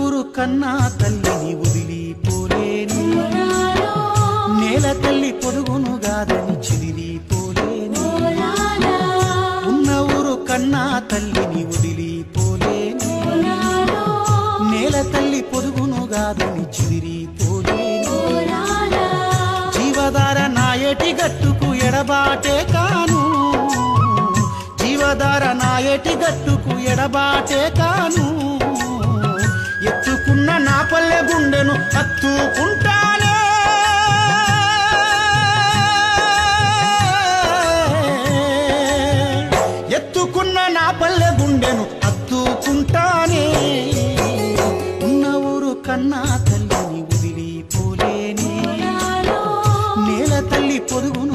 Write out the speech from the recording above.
ఊరు కన్నా తల్లిని వదిలిపోలేను నేల తల్లి పొదుగును గాదని చిదిరిపోలేను ఉన్న ఊరు కన్నా తల్లిని వదిలిపోలేను నేల తల్లి పొరుగును గాదని చిదిరిపోలేని జీవధార నాయటి గట్టుకు ఎడబాటే కాను. జీవధార నాయటి గట్టుకు ఎడబాటే కాను. గుండెను హత్తుకుంటానే. ఎత్తుకున్న నా పల్లె గుండెను హత్తుకుంటానే. ఉన్న ఊరు కన్నా తల్లిని వదిలిపోలేని. నేల. తల్లి పొరుగును